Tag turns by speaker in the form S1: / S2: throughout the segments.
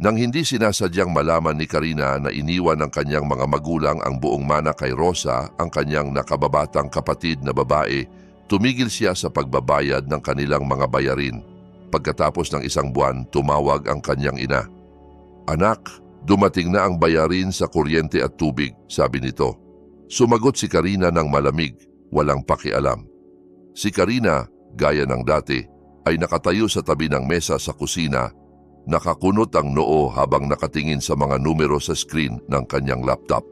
S1: Nang hindi sinasadyang malaman ni Karina na iniwan ng kanyang mga magulang ang buong mana kay Rosa, ang kanyang nakababatang kapatid na babae, tumigil siya sa pagbabayad ng kanilang mga bayarin. Pagkatapos ng isang buwan, tumawag ang kanyang ina. Anak, dumating na ang bayarin sa kuryente at tubig, sabi nito. Sumagot si Karina ng malamig, walang pakialam. Si Karina, gaya ng dati, ay nakatayo sa tabi ng mesa sa kusina Nakakunot ang noo habang nakatingin sa mga numero sa screen ng kanyang laptop.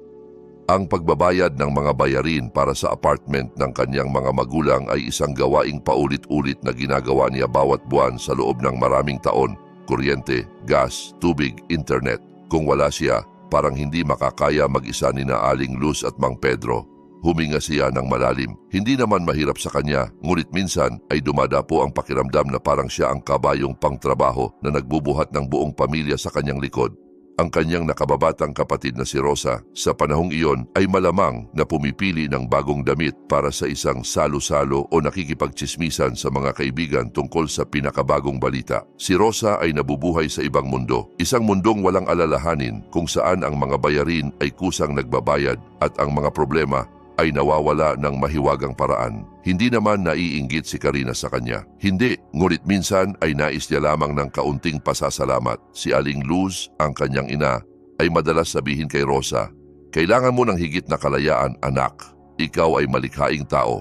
S1: Ang pagbabayad ng mga bayarin para sa apartment ng kanyang mga magulang ay isang gawaing paulit-ulit na ginagawa niya bawat buwan sa loob ng maraming taon. Kuryente, gas, tubig, internet. Kung wala siya, parang hindi makakaya mag-isa ni na Aling Luz at Mang Pedro Huminga siya ng malalim. Hindi naman mahirap sa kanya, ngunit minsan ay dumadapo ang pakiramdam na parang siya ang kabayong pangtrabaho na nagbubuhat ng buong pamilya sa kanyang likod. Ang kanyang nakababatang kapatid na si Rosa sa panahong iyon ay malamang na pumipili ng bagong damit para sa isang salo-salo o nakikipagchismisan sa mga kaibigan tungkol sa pinakabagong balita. Si Rosa ay nabubuhay sa ibang mundo, isang mundong walang alalahanin kung saan ang mga bayarin ay kusang nagbabayad at ang mga problema ay nawawala ng mahiwagang paraan. Hindi naman naiinggit si Karina sa kanya. Hindi, ngunit minsan ay nais niya lamang ng kaunting pasasalamat. Si Aling Luz, ang kanyang ina, ay madalas sabihin kay Rosa, Kailangan mo ng higit na kalayaan, anak. Ikaw ay malikhaing tao.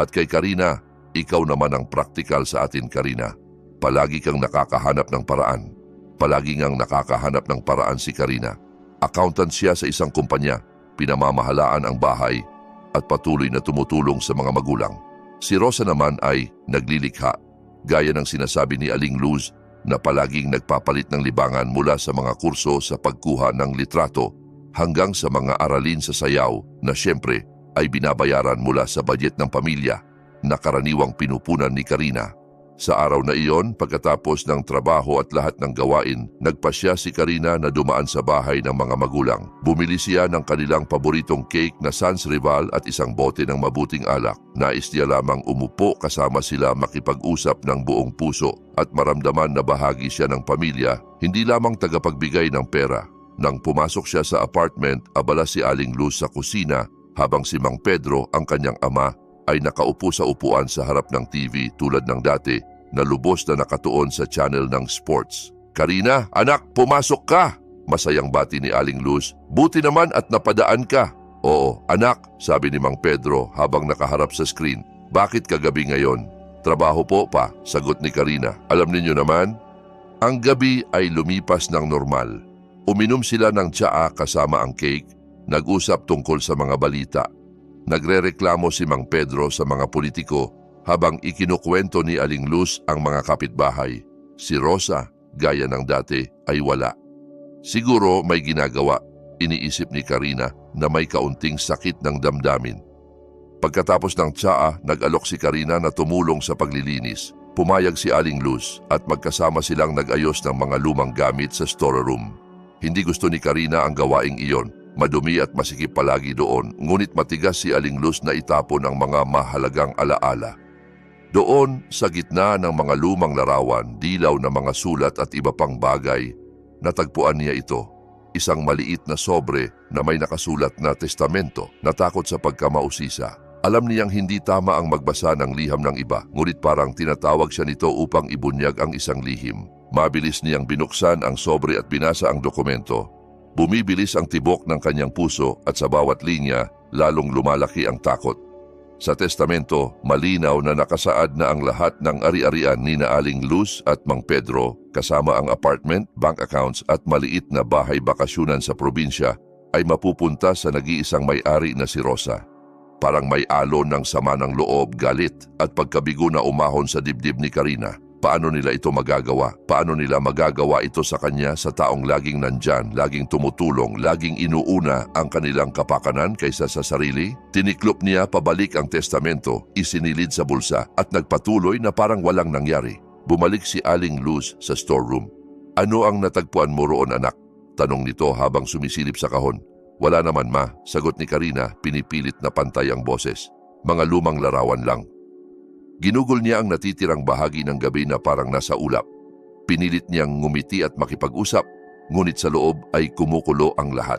S1: At kay Karina, ikaw naman ang praktikal sa atin, Karina. Palagi kang nakakahanap ng paraan. Palagi ngang nakakahanap ng paraan si Karina. Accountant siya sa isang kumpanya. Pinamamahalaan ang bahay at patuloy na tumutulong sa mga magulang. Si Rosa naman ay naglilikha, gaya ng sinasabi ni Aling Luz na palaging nagpapalit ng libangan mula sa mga kurso sa pagkuha ng litrato hanggang sa mga aralin sa sayaw na siyempre ay binabayaran mula sa budget ng pamilya na karaniwang pinupunan ni Karina. Sa araw na iyon, pagkatapos ng trabaho at lahat ng gawain, nagpasya si Karina na dumaan sa bahay ng mga magulang. Bumili siya ng kanilang paboritong cake na Sans Rival at isang bote ng mabuting alak. Nais niya lamang umupo kasama sila makipag-usap ng buong puso at maramdaman na bahagi siya ng pamilya, hindi lamang tagapagbigay ng pera. Nang pumasok siya sa apartment, abala si Aling Luz sa kusina habang si Mang Pedro, ang kanyang ama, ay nakaupo sa upuan sa harap ng TV tulad ng dati na lubos na nakatuon sa channel ng sports. Karina, anak, pumasok ka! Masayang bati ni Aling Luz. Buti naman at napadaan ka. Oo, anak, sabi ni Mang Pedro habang nakaharap sa screen. Bakit kagabi ngayon? Trabaho po pa, sagot ni Karina. Alam ninyo naman, ang gabi ay lumipas ng normal. Uminom sila ng tsaa kasama ang cake, nag-usap tungkol sa mga balita. Nagrereklamo si Mang Pedro sa mga politiko habang ikinukwento ni Aling Luz ang mga kapitbahay. Si Rosa, gaya ng dati, ay wala. Siguro may ginagawa, iniisip ni Karina na may kaunting sakit ng damdamin. Pagkatapos ng tsaa, nag-alok si Karina na tumulong sa paglilinis. Pumayag si Aling Luz at magkasama silang nag-ayos ng mga lumang gamit sa storeroom. Hindi gusto ni Karina ang gawaing iyon. Madumi at masikip palagi doon, ngunit matigas si Aling Luz na itapon ang mga mahalagang alaala. Doon, sa gitna ng mga lumang larawan, dilaw na mga sulat at iba pang bagay, natagpuan niya ito. Isang maliit na sobre na may nakasulat na testamento na takot sa pagkamausisa. Alam niyang hindi tama ang magbasa ng liham ng iba, ngunit parang tinatawag siya nito upang ibunyag ang isang lihim. Mabilis niyang binuksan ang sobre at binasa ang dokumento. Bumibilis ang tibok ng kanyang puso at sa bawat linya, lalong lumalaki ang takot. Sa testamento, malinaw na nakasaad na ang lahat ng ari-arian ni na Aling Luz at Mang Pedro kasama ang apartment, bank accounts at maliit na bahay bakasyunan sa probinsya ay mapupunta sa nag-iisang may-ari na si Rosa. Parang may alon ng sama ng loob, galit at pagkabigo na umahon sa dibdib ni Karina. Paano nila ito magagawa? Paano nila magagawa ito sa kanya sa taong laging nandyan, laging tumutulong, laging inuuna ang kanilang kapakanan kaysa sa sarili? Tiniklop niya pabalik ang testamento, isinilid sa bulsa at nagpatuloy na parang walang nangyari. Bumalik si Aling Luz sa storeroom. Ano ang natagpuan mo roon anak? Tanong nito habang sumisilip sa kahon. Wala naman ma, sagot ni Karina, pinipilit na pantay ang boses. Mga lumang larawan lang. Ginugol niya ang natitirang bahagi ng gabi na parang nasa ulap. Pinilit niyang ngumiti at makipag-usap, ngunit sa loob ay kumukulo ang lahat.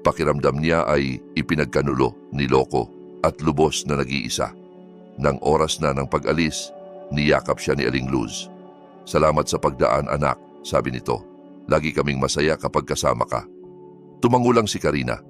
S1: Pakiramdam niya ay ipinagkanulo, niloko, at lubos na nag-iisa. Nang oras na ng pag-alis, niyakap siya ni Aling Luz. Salamat sa pagdaan anak, sabi nito. Lagi kaming masaya kapag kasama ka. Tumangulang si Karina.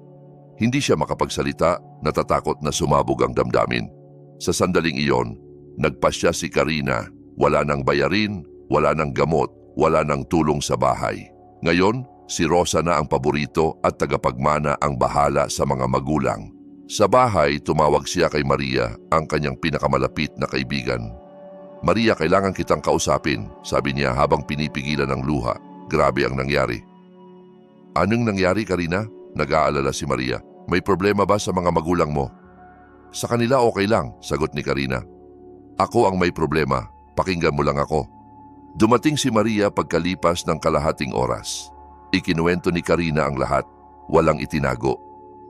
S1: Hindi siya makapagsalita, natatakot na sumabog ang damdamin. Sa sandaling iyon, nagpasya si Karina. Wala nang bayarin, wala nang gamot, wala nang tulong sa bahay. Ngayon, si Rosa na ang paborito at tagapagmana ang bahala sa mga magulang. Sa bahay, tumawag siya kay Maria, ang kanyang pinakamalapit na kaibigan. Maria, kailangan kitang kausapin, sabi niya habang pinipigilan ng luha. Grabe ang nangyari. Anong nangyari, Karina? Nag-aalala si Maria. May problema ba sa mga magulang mo? Sa kanila okay lang, sagot ni Karina. Ako ang may problema, pakinggan mo lang ako. Dumating si Maria pagkalipas ng kalahating oras. Ikinuwento ni Karina ang lahat, walang itinago.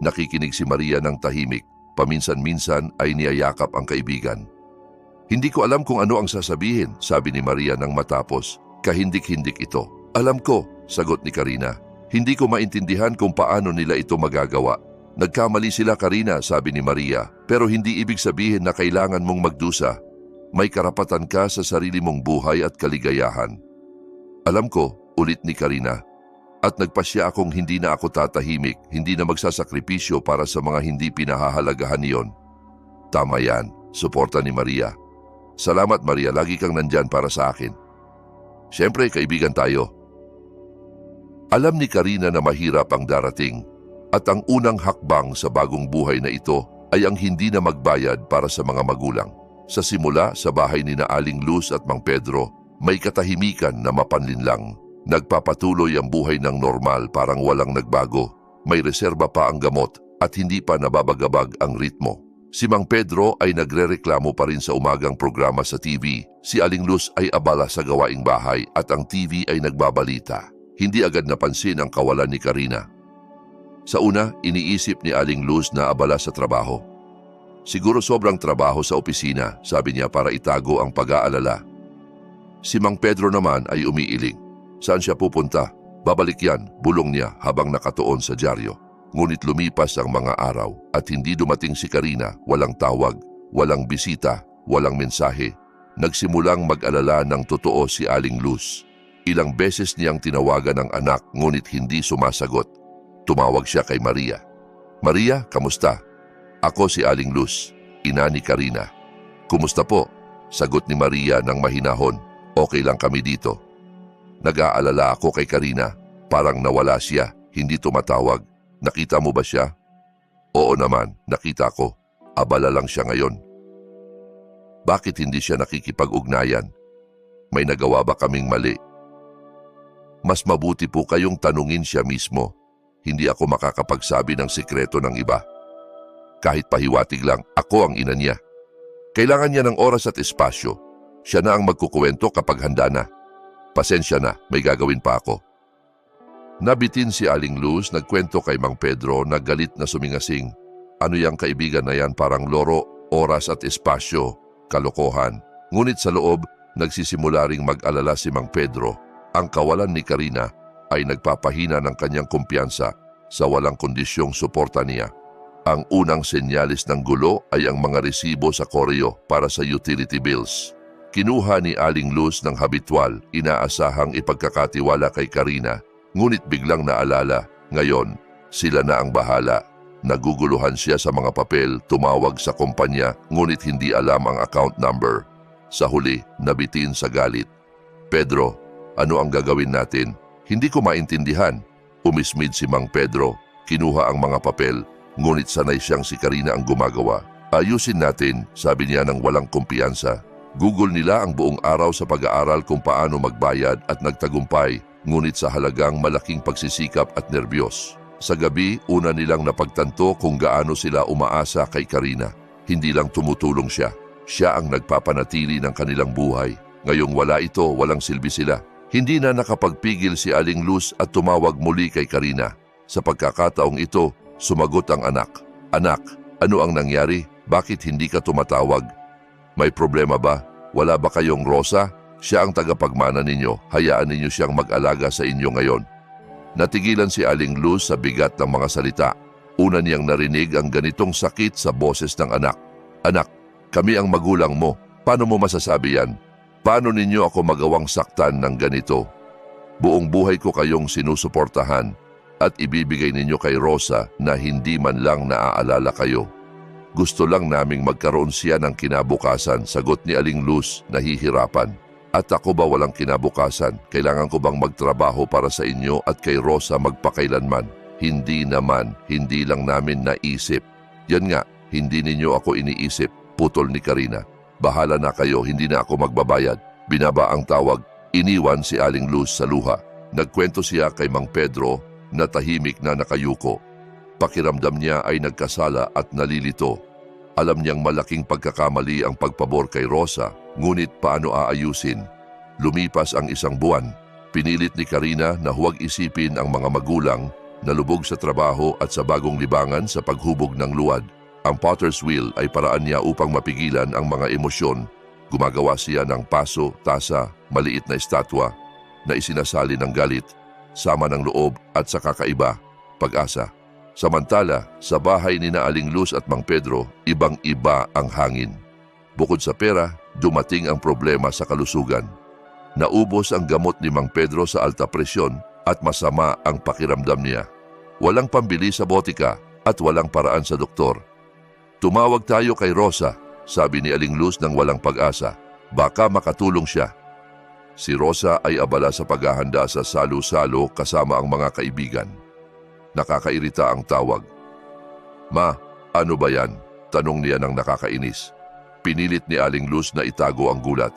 S1: Nakikinig si Maria ng tahimik, paminsan-minsan ay niyayakap ang kaibigan. Hindi ko alam kung ano ang sasabihin, sabi ni Maria nang matapos. Kahindik-hindik ito. Alam ko, sagot ni Karina. Hindi ko maintindihan kung paano nila ito magagawa. Nagkamali sila Karina, sabi ni Maria, pero hindi ibig sabihin na kailangan mong magdusa. May karapatan ka sa sarili mong buhay at kaligayahan. Alam ko, ulit ni Karina. At nagpasya akong hindi na ako tatahimik, hindi na magsasakripisyo para sa mga hindi pinahahalagahan niyon. Tama yan, suporta ni Maria. Salamat Maria, lagi kang nandyan para sa akin. Siyempre, kaibigan tayo. Alam ni Karina na mahirap ang darating at ang unang hakbang sa bagong buhay na ito ay ang hindi na magbayad para sa mga magulang. Sa simula sa bahay ni na Aling Luz at Mang Pedro, may katahimikan na mapanlinlang. Nagpapatuloy ang buhay ng normal parang walang nagbago. May reserba pa ang gamot at hindi pa nababagabag ang ritmo. Si Mang Pedro ay nagrereklamo pa rin sa umagang programa sa TV. Si Aling Luz ay abala sa gawaing bahay at ang TV ay nagbabalita. Hindi agad napansin ang kawalan ni Karina. Sa una, iniisip ni Aling Luz na abala sa trabaho. Siguro sobrang trabaho sa opisina, sabi niya para itago ang pag-aalala. Si Mang Pedro naman ay umiiling. Saan siya pupunta? Babalik yan, bulong niya habang nakatuon sa dyaryo. Ngunit lumipas ang mga araw at hindi dumating si Karina, walang tawag, walang bisita, walang mensahe. Nagsimulang mag-alala ng totoo si Aling Luz. Ilang beses niyang tinawagan ang anak ngunit hindi sumasagot. Tumawag siya kay Maria. Maria, kamusta? Ako si Aling Luz, ina ni Karina. Kumusta po? Sagot ni Maria ng mahinahon. Okay lang kami dito. Nag-aalala ako kay Karina. Parang nawala siya, hindi tumatawag. Nakita mo ba siya? Oo naman, nakita ko. Abala lang siya ngayon. Bakit hindi siya nakikipag-ugnayan? May nagawa ba kaming mali? Mas mabuti po kayong tanungin siya mismo. Hindi ako makakapagsabi ng sikreto ng iba. Kahit pahiwatig lang, ako ang ina niya. Kailangan niya ng oras at espasyo. Siya na ang magkukuwento kapag handa na. Pasensya na, may gagawin pa ako. Nabitin si Aling Luz, nagkwento kay Mang Pedro na galit na sumingasing. Ano yang kaibigan na yan parang loro, oras at espasyo, kalokohan. Ngunit sa loob, nagsisimula ring mag-alala si Mang Pedro. Ang kawalan ni Karina ay nagpapahina ng kanyang kumpiyansa sa walang kondisyong suporta niya. Ang unang senyalis ng gulo ay ang mga resibo sa koreo para sa utility bills. Kinuha ni Aling Luz ng habitwal, inaasahang ipagkakatiwala kay Karina, ngunit biglang naalala, ngayon, sila na ang bahala. Naguguluhan siya sa mga papel, tumawag sa kumpanya, ngunit hindi alam ang account number. Sa huli, nabitin sa galit. Pedro, ano ang gagawin natin? Hindi ko maintindihan. Umismid si Mang Pedro, kinuha ang mga papel, ngunit sanay siyang si Karina ang gumagawa. Ayusin natin, sabi niya ng walang kumpiyansa. Google nila ang buong araw sa pag-aaral kung paano magbayad at nagtagumpay, ngunit sa halagang malaking pagsisikap at nerbiyos. Sa gabi, una nilang napagtanto kung gaano sila umaasa kay Karina. Hindi lang tumutulong siya, siya ang nagpapanatili ng kanilang buhay. Ngayong wala ito, walang silbi sila. Hindi na nakapagpigil si Aling Luz at tumawag muli kay Karina. Sa pagkakataong ito, sumagot ang anak. Anak, ano ang nangyari? Bakit hindi ka tumatawag? May problema ba? Wala ba kayong Rosa? Siya ang tagapagmana ninyo. Hayaan ninyo siyang mag-alaga sa inyo ngayon. Natigilan si Aling Luz sa bigat ng mga salita. Una niyang narinig ang ganitong sakit sa boses ng anak. Anak, kami ang magulang mo. Paano mo masasabi yan? Paano ninyo ako magawang saktan ng ganito? Buong buhay ko kayong sinusuportahan at ibibigay ninyo kay Rosa na hindi man lang naaalala kayo. Gusto lang naming magkaroon siya ng kinabukasan, sagot ni Aling Luz, nahihirapan. At ako ba walang kinabukasan? Kailangan ko bang magtrabaho para sa inyo at kay Rosa magpakailanman? Hindi naman, hindi lang namin naisip. Yan nga, hindi ninyo ako iniisip, putol ni Karina. Bahala na kayo, hindi na ako magbabayad. Binaba ang tawag, iniwan si Aling Luz sa luha. Nagkwento siya kay Mang Pedro na tahimik na nakayuko. Pakiramdam niya ay nagkasala at nalilito. Alam niyang malaking pagkakamali ang pagpabor kay Rosa, ngunit paano aayusin? Lumipas ang isang buwan. Pinilit ni Karina na huwag isipin ang mga magulang na lubog sa trabaho at sa bagong libangan sa paghubog ng luwad. Ang potter's wheel ay paraan niya upang mapigilan ang mga emosyon. Gumagawa siya ng paso, tasa, maliit na estatwa na isinasali ng galit, sama ng loob at sa kakaiba, pag-asa. Samantala, sa bahay ni na Aling Luz at Mang Pedro, ibang-iba ang hangin. Bukod sa pera, dumating ang problema sa kalusugan. Naubos ang gamot ni Mang Pedro sa alta presyon at masama ang pakiramdam niya. Walang pambili sa botika at walang paraan sa doktor. Tumawag tayo kay Rosa, sabi ni Aling Luz ng walang pag-asa. Baka makatulong siya. Si Rosa ay abala sa paghahanda sa salo-salo kasama ang mga kaibigan. Nakakairita ang tawag. Ma, ano ba yan? Tanong niya ng nakakainis. Pinilit ni Aling Luz na itago ang gulat.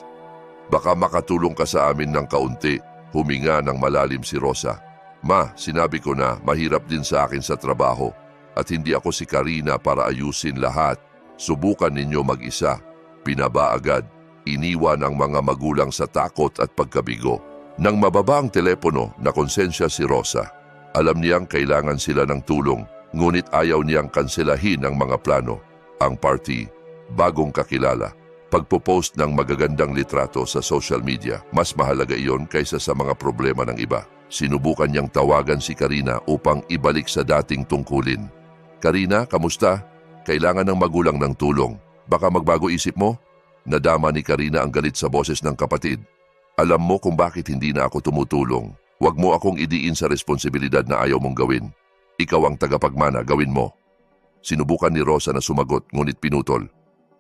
S1: Baka makatulong ka sa amin ng kaunti, huminga ng malalim si Rosa. Ma, sinabi ko na mahirap din sa akin sa trabaho at hindi ako si Karina para ayusin lahat. Subukan ninyo mag-isa. Pinaba agad. Iniwan ang mga magulang sa takot at pagkabigo. Nang mababa ang telepono, nakonsensya si Rosa. Alam niyang kailangan sila ng tulong, ngunit ayaw niyang kanselahin ang mga plano. Ang party, bagong kakilala. Pagpo-post ng magagandang litrato sa social media, mas mahalaga iyon kaysa sa mga problema ng iba. Sinubukan niyang tawagan si Karina upang ibalik sa dating tungkulin. Karina, kamusta? Kailangan ng magulang ng tulong. Baka magbago isip mo? Nadama ni Karina ang galit sa boses ng kapatid. Alam mo kung bakit hindi na ako tumutulong. Huwag mo akong idiin sa responsibilidad na ayaw mong gawin. Ikaw ang tagapagmana, gawin mo. Sinubukan ni Rosa na sumagot ngunit pinutol.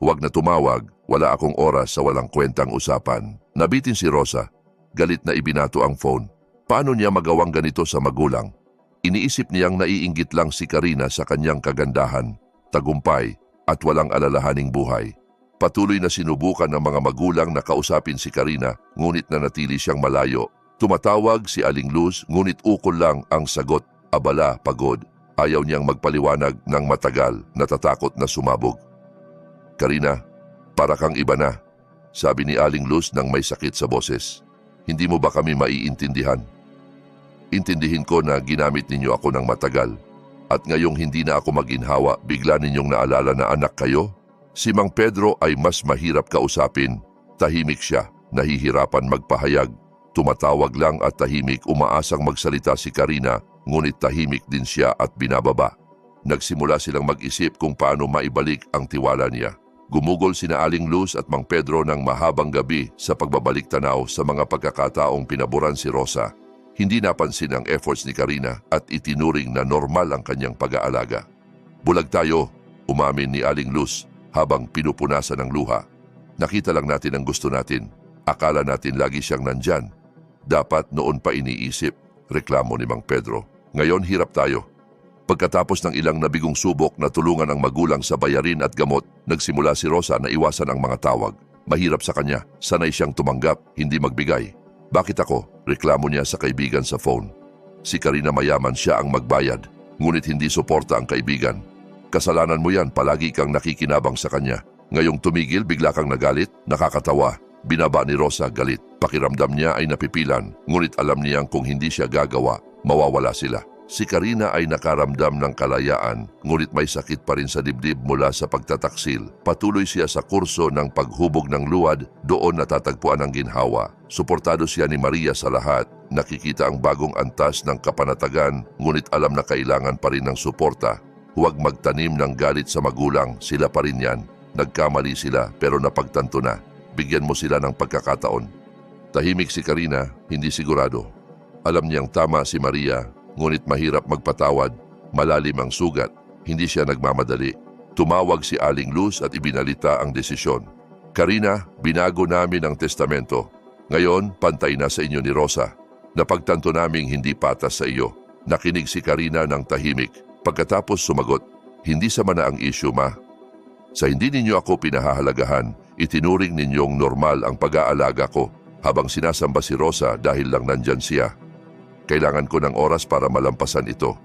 S1: Huwag na tumawag, wala akong oras sa walang kwentang usapan. Nabitin si Rosa. Galit na ibinato ang phone. Paano niya magawang ganito sa magulang? Iniisip niyang naiinggit lang si Karina sa kanyang kagandahan, tagumpay at walang alalahaning buhay. Patuloy na sinubukan ng mga magulang na kausapin si Karina ngunit nanatili siyang malayo. Tumatawag si Aling Luz ngunit ukol lang ang sagot, abala, pagod. Ayaw niyang magpaliwanag ng matagal, natatakot na sumabog. Karina, para kang iba na, sabi ni Aling Luz nang may sakit sa boses. Hindi mo ba kami maiintindihan? Intindihin ko na ginamit ninyo ako ng matagal. At ngayong hindi na ako maginhawa, bigla ninyong naalala na anak kayo? Si Mang Pedro ay mas mahirap kausapin. Tahimik siya, nahihirapan magpahayag. Tumatawag lang at tahimik umaasang magsalita si Karina, ngunit tahimik din siya at binababa. Nagsimula silang mag-isip kung paano maibalik ang tiwala niya. Gumugol sina Aling Luz at Mang Pedro ng mahabang gabi sa pagbabalik tanaw sa mga pagkakataong pinaboran si Rosa. Hindi napansin ang efforts ni Karina at itinuring na normal ang kanyang pag-aalaga. Bulag tayo, umamin ni Aling Luz habang pinupunasan ng luha. Nakita lang natin ang gusto natin. Akala natin lagi siyang nandyan. Dapat noon pa iniisip, reklamo ni Mang Pedro. Ngayon hirap tayo. Pagkatapos ng ilang nabigong subok na tulungan ang magulang sa bayarin at gamot, nagsimula si Rosa na iwasan ang mga tawag. Mahirap sa kanya, sanay siyang tumanggap, hindi magbigay. Bakit ako? Reklamo niya sa kaibigan sa phone. Si Karina mayaman siya ang magbayad, ngunit hindi suporta ang kaibigan. Kasalanan mo yan, palagi kang nakikinabang sa kanya. Ngayong tumigil, bigla kang nagalit, nakakatawa. Binaba ni Rosa galit. Pakiramdam niya ay napipilan, ngunit alam niyang kung hindi siya gagawa, mawawala sila. Si Karina ay nakaramdam ng kalayaan, ngunit may sakit pa rin sa dibdib mula sa pagtataksil. Patuloy siya sa kurso ng paghubog ng luwad, doon natatagpuan ang ginhawa. Suportado siya ni Maria sa lahat. Nakikita ang bagong antas ng kapanatagan, ngunit alam na kailangan pa rin ng suporta. Huwag magtanim ng galit sa magulang, sila pa rin yan. Nagkamali sila pero napagtanto na. Bigyan mo sila ng pagkakataon. Tahimik si Karina, hindi sigurado. Alam niyang tama si Maria, ngunit mahirap magpatawad. Malalim ang sugat, hindi siya nagmamadali. Tumawag si Aling Luz at ibinalita ang desisyon. Karina, binago namin ang testamento. Ngayon, pantay na sa inyo ni Rosa. Napagtanto naming hindi patas sa iyo. Nakinig si Karina ng tahimik. Pagkatapos sumagot, hindi sama na ang issue ma. Sa hindi ninyo ako pinahahalagahan, itinuring ninyong normal ang pag-aalaga ko habang sinasamba si Rosa dahil lang nandyan siya. Kailangan ko ng oras para malampasan ito.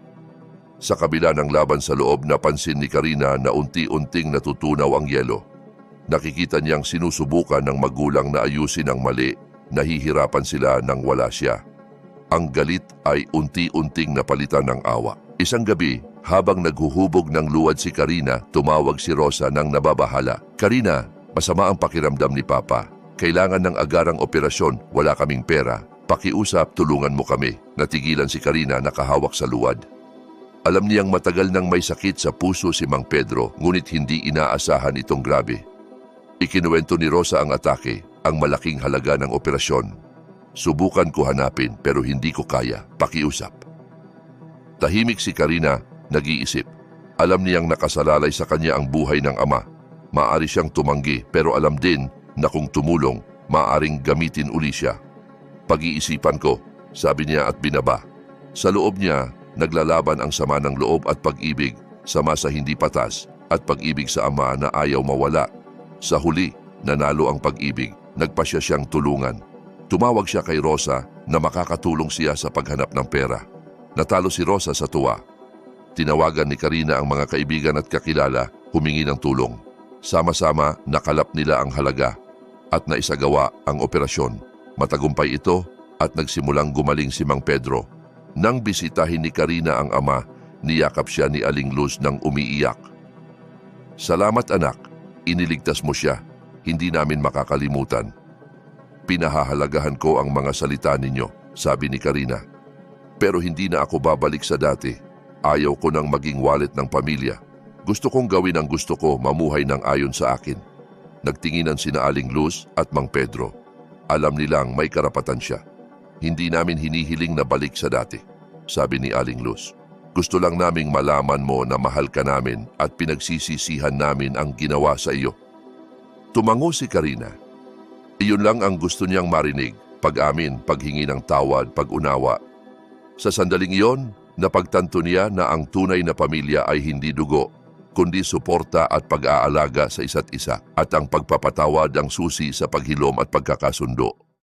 S1: Sa kabila ng laban sa loob, napansin ni Karina na unti-unting natutunaw ang yelo. Nakikita niyang sinusubukan ng magulang na ayusin ang mali, nahihirapan sila nang wala siya. Ang galit ay unti-unting napalitan ng awa. Isang gabi, habang naghuhubog ng luwad si Karina, tumawag si Rosa ng nababahala. Karina, masama ang pakiramdam ni Papa. Kailangan ng agarang operasyon, wala kaming pera. Pakiusap, tulungan mo kami. Natigilan si Karina nakahawak sa luwad. Alam niyang matagal nang may sakit sa puso si Mang Pedro, ngunit hindi inaasahan itong grabe. Ikinuwento ni Rosa ang atake, ang malaking halaga ng operasyon. Subukan ko hanapin pero hindi ko kaya. Pakiusap. Tahimik si Karina, nag-iisip. Alam niyang nakasalalay sa kanya ang buhay ng ama. Maari siyang tumanggi pero alam din na kung tumulong, maaring gamitin uli siya. Pag-iisipan ko, sabi niya at binaba. Sa loob niya, naglalaban ang sama ng loob at pag-ibig, sama sa hindi patas, at pag-ibig sa ama na ayaw mawala. Sa huli, nanalo ang pag-ibig, nagpasya siyang tulungan. Tumawag siya kay Rosa na makakatulong siya sa paghanap ng pera. Natalo si Rosa sa tuwa. Tinawagan ni Karina ang mga kaibigan at kakilala, humingi ng tulong. Sama-sama, nakalap nila ang halaga at naisagawa ang operasyon. Matagumpay ito at nagsimulang gumaling si Mang Pedro. Nang bisitahin ni Karina ang ama, niyakap siya ni Aling Luz ng umiiyak. Salamat anak, iniligtas mo siya. Hindi namin makakalimutan. Pinahahalagahan ko ang mga salita ninyo, sabi ni Karina. Pero hindi na ako babalik sa dati. Ayaw ko nang maging wallet ng pamilya. Gusto kong gawin ang gusto ko, mamuhay ng ayon sa akin. Nagtinginan sina Aling Luz at Mang Pedro. Alam nilang may karapatan siya. Hindi namin hinihiling na balik sa dati, sabi ni Aling Luz. Gusto lang naming malaman mo na mahal ka namin at pinagsisisihan namin ang ginawa sa iyo. Tumango si Karina. Iyon lang ang gusto niyang marinig, pag-amin, paghingi ng tawad, pag-unawa. Sa sandaling iyon, napagtanto niya na ang tunay na pamilya ay hindi dugo, kundi suporta at pag-aalaga sa isa't isa at ang pagpapatawad ang susi sa paghilom at pagkakasundo.